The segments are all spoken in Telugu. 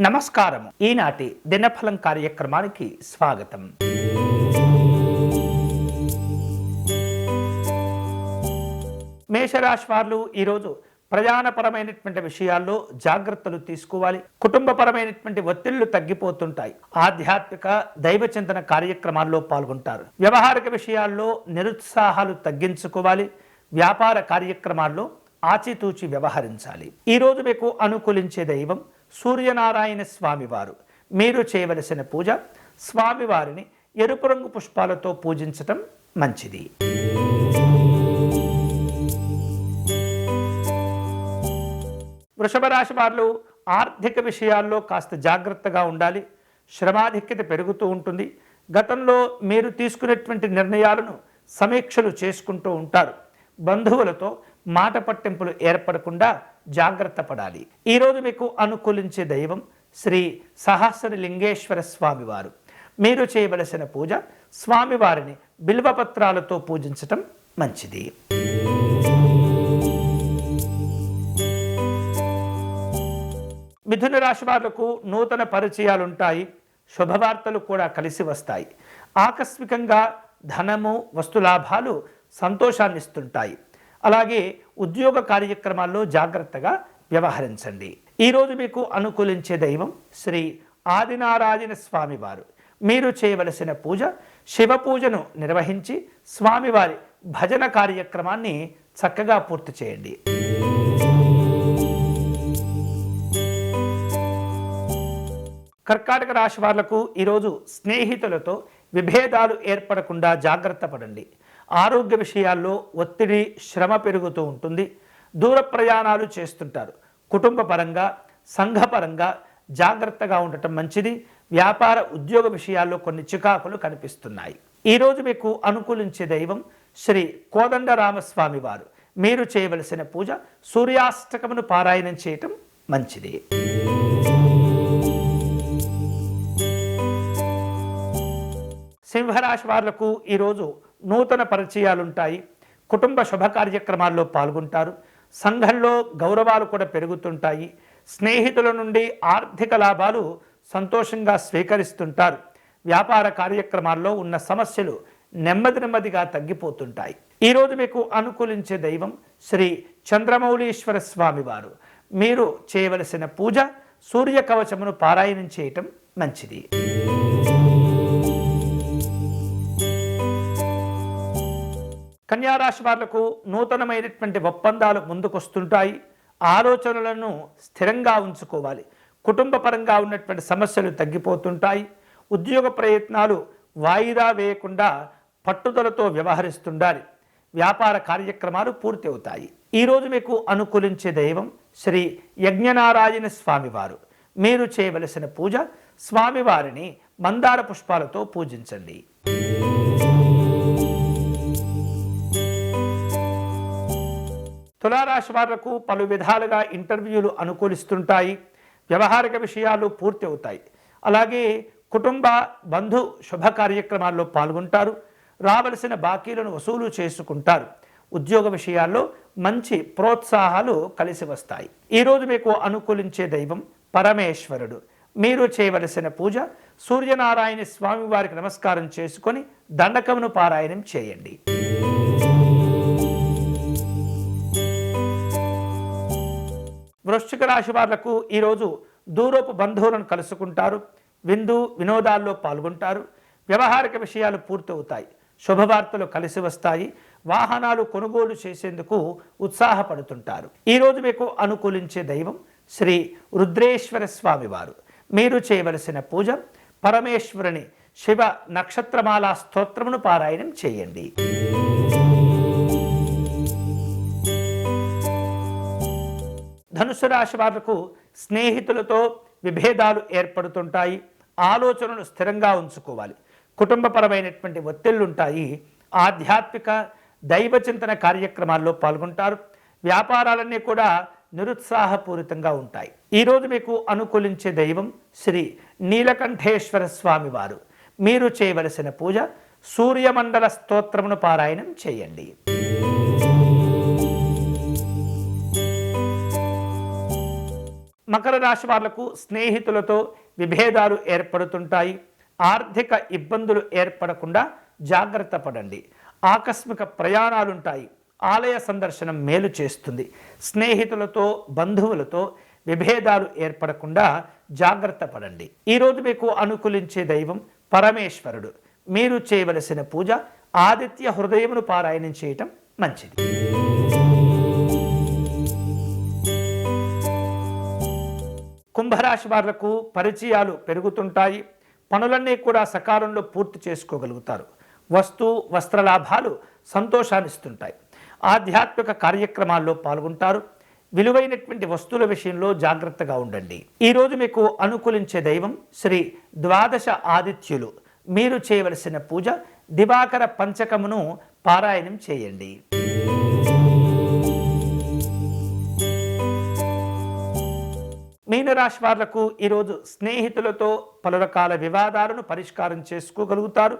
నమస్కారం ఈనాటి దినఫలం కార్యక్రమానికి స్వాగతం. మేషరాశి వారు ఈరోజు ప్రయాణపరమైనటువంటి విషయాల్లో జాగ్రత్తలు తీసుకోవాలి. కుటుంబపరమైనటువంటి ఒత్తిళ్ళు తగ్గిపోతుంటాయి. ఆధ్యాత్మిక దైవచింతన కార్యక్రమాల్లో పాల్గొంటారు. వ్యవహారిక విషయాల్లో నిరుత్సాహాలు తగ్గించుకోవాలి. వ్యాపార కార్యక్రమాల్లో ఆచితూచి వ్యవహరించాలి. ఈరోజు మీకు అనుకూలించే దైవం సూర్యనారాయణ స్వామివారు. మీరు చేయవలసిన పూజ స్వామివారిని ఎరుపు రంగు పుష్పాలతో పూజించటం మంచిది. వృషభ రాశి వారు ఆర్థిక విషయాల్లో కాస్త జాగ్రత్తగా ఉండాలి. శ్రమాధిక్యత పెరుగుతూ ఉంటుంది. గతంలో మీరు తీసుకునేటువంటి నిర్ణయాలను సమీక్షలు చేసుకుంటూ ఉంటారు. బంధువులతో మాట పట్టింపులు ఏర్పడకుండా జాగ్రత్త పడాలి. ఈరోజు మీకు అనుకూలించే దైవం శ్రీ సహస్ర లింగేశ్వర స్వామివారు. మీరు చేయవలసిన పూజ స్వామివారిని బిల్వపత్రాలతో పూజించటం మంచిది. మిథున రాశి వాళ్ళకు నూతన పరిచయాలుంటాయి. శుభవార్తలు కూడా కలిసి వస్తాయి. ఆకస్మికంగా ధనము వస్తులాభాలు సంతోషాన్నిస్తుంటాయి. అలాగే ఉద్యోగ కార్యక్రమాల్లో జాగ్రత్తగా వ్యవహరించండి. ఈరోజు మీకు అనుకూలించే దైవం శ్రీ ఆదినారాయణ స్వామివారు. మీరు చేయవలసిన పూజ శివ పూజను నిర్వహించి స్వామివారి భజన కార్యక్రమాన్ని చక్కగా పూర్తి చేయండి. కర్కాటక రాశి వాళ్ళకు ఈరోజు స్నేహితులతో విభేదాలు ఏర్పడకుండా జాగ్రత్త పడండి. ఆరోగ్య విషయాల్లో ఒత్తిడి శ్రమ పెరుగుతూ ఉంటుంది. దూర ప్రయాణాలు చేస్తుంటారు. కుటుంబ పరంగా సంఘపరంగా జాగ్రత్తగా ఉండటం మంచిది. వ్యాపార ఉద్యోగ విషయాల్లో కొన్ని చికాకులు కనిపిస్తున్నాయి. ఈరోజు మీకు అనుకూలించే దైవం శ్రీ కోదండరామస్వామి వారు. మీరు చేయవలసిన పూజ సూర్యాష్టకమును పారాయణం చేయటం మంచిది. సింహరాశి వారులకు ఈరోజు నూతన పరిచయాలుంటాయి. కుటుంబ శుభ కార్యక్రమాల్లో పాల్గొంటారు. సంఘంలో గౌరవాలు కూడా పెరుగుతుంటాయి. స్నేహితుల నుండి ఆర్థిక లాభాలు సంతోషంగా స్వీకరిస్తుంటారు. వ్యాపార కార్యక్రమాల్లో ఉన్న సమస్యలు నెమ్మది నెమ్మదిగా తగ్గిపోతుంటాయి. ఈరోజు మీకు అనుకూలించే దైవం శ్రీ చంద్రమౌళీశ్వర స్వామివారు మీరు చేయవలసిన పూజ సూర్య కవచమును పారాయణం చేయటం మంచిది. కన్యారాశి వాళ్ళకు నూతనమైనటువంటి ఒప్పందాలు ముందుకొస్తుంటాయి. ఆలోచనలను స్థిరంగా ఉంచుకోవాలి. కుటుంబ పరంగా ఉన్నటువంటి సమస్యలు తగ్గిపోతుంటాయి. ఉద్యోగ ప్రయత్నాలు వాయిదా వేయకుండా పట్టుదలతో వ్యవహరిస్తుండాలి. వ్యాపార కార్యక్రమాలు పూర్తి అవుతాయి ఈరోజు మీకు అనుకూలించే దైవం శ్రీ యజ్ఞనారాయణ స్వామివారు. మీరు చేయవలసిన పూజ స్వామివారిని మందార పుష్పాలతో పూజించండి. తులారాశి వాళ్ళకు పలు విధాలుగా ఇంటర్వ్యూలు అనుకూలిస్తుంటాయి. వ్యవహారిక విషయాలు పూర్తి అవుతాయి అలాగే కుటుంబ బంధు శుభ కార్యక్రమాల్లో పాల్గొంటారు. రావలసిన బాకీలను వసూలు చేసుకుంటారు. ఉద్యోగ విషయాల్లో మంచి ప్రోత్సాహాలు కలిసి వస్తాయి. ఈరోజు మీకు అనుకూలించే దైవం పరమేశ్వరుడు. మీరు చేయవలసిన పూజ సూర్యనారాయణ స్వామి వారికి నమస్కారం చేసుకొని దండకమును పారాయణం చేయండి. వృశ్చిక రాశి వాళ్ళకు ఈరోజు దూరపు బంధువులను కలుసుకుంటారు. విందు వినోదాల్లో పాల్గొంటారు. వ్యవహారిక విషయాలు పూర్తవుతాయి. శుభవార్తలు కలిసి వస్తాయి. వాహనాలు కొనుగోలు చేసేందుకు ఉత్సాహపడుతుంటారు. ఈరోజు మీకు అనుకూలించే దైవం శ్రీ రుద్రేశ్వర స్వామివారు. మీరు చేయవలసిన పూజ పరమేశ్వరుని శివ నక్షత్రమాల స్తోత్రమును పారాయణం చేయండి. ధనుసు రాశి వాళ్ళకు స్నేహితులతో విభేదాలు ఏర్పడుతుంటాయి ఆలోచనలు స్థిరంగా ఉంచుకోవాలి. కుటుంబపరమైనటువంటి ఒత్తిళ్ళుంటాయి ఆధ్యాత్మిక దైవ చింతన కార్యక్రమాల్లో పాల్గొంటారు. వ్యాపారాలన్నీ కూడా నిరుత్సాహపూరితంగా ఉంటాయి. ఈరోజు మీకు అనుకూలించే దైవం శ్రీ నీలకంఠేశ్వర స్వామి వారు. మీరు చేయవలసిన పూజ సూర్యమండల స్తోత్రమును పారాయణం చేయండి. మకర రాశి వాళ్ళకు స్నేహితులతో విభేదాలు ఏర్పడుతుంటాయి. ఆర్థిక ఇబ్బందులు ఏర్పడకుండా జాగ్రత్త పడండి. ఆకస్మిక ప్రయాణాలుంటాయి. ఆలయ సందర్శనం మేలు చేస్తుంది. స్నేహితులతో బంధువులతో విభేదాలు ఏర్పడకుండా జాగ్రత్త పడండి. ఈరోజు మీకు అనుకూలించే దైవం పరమేశ్వరుడు. మీరు చేయవలసిన పూజ ఆదిత్య హృదయమును పారాయణం చేయటం మంచిది. కుంభరాశి వాళ్ళకు పరిచయాలు పెరుగుతుంటాయి. పనులన్నీ కూడా సకాలంలో పూర్తి చేసుకోగలుగుతారు. వస్తు వస్త్ర లాభాలు సంతోషాన్నిస్తుంటాయి. ఆధ్యాత్మిక కార్యక్రమాల్లో పాల్గొంటారు. విలువైనటువంటి వస్తువుల విషయంలో జాగ్రత్తగా ఉండండి. ఈరోజు మీకు అనుకూలించే దైవం శ్రీ ద్వాదశ ఆదిత్యులు. మీరు చేయవలసిన పూజ దివాకర పంచకమును పారాయణం చేయండి. మీనరాశి వాళ్ళకు ఈరోజు స్నేహితులతో పలు రకాల వివాదాలను పరిష్కారం చేసుకోగలుగుతారు.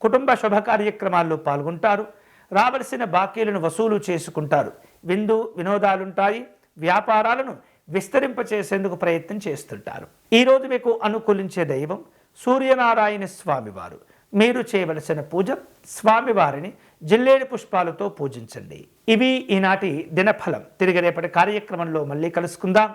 కుటుంబ శుభ కార్యక్రమాల్లో పాల్గొంటారు. రావలసిన బాకీలను వసూలు చేసుకుంటారు. విందు వినోదాలుంటాయి. వ్యాపారాలను విస్తరింపచేసేందుకు ప్రయత్నం చేస్తుంటారు. ఈరోజు మీకు అనుకూలించే దైవం సూర్యనారాయణ స్వామివారు. మీరు చేయవలసిన పూజ స్వామివారిని జిల్లేడు పుష్పాలతో పూజించండి. ఇవి ఈనాటి దినఫలం. తిరిగి రేపటి కార్యక్రమంలో మళ్ళీ కలుసుకుందాం.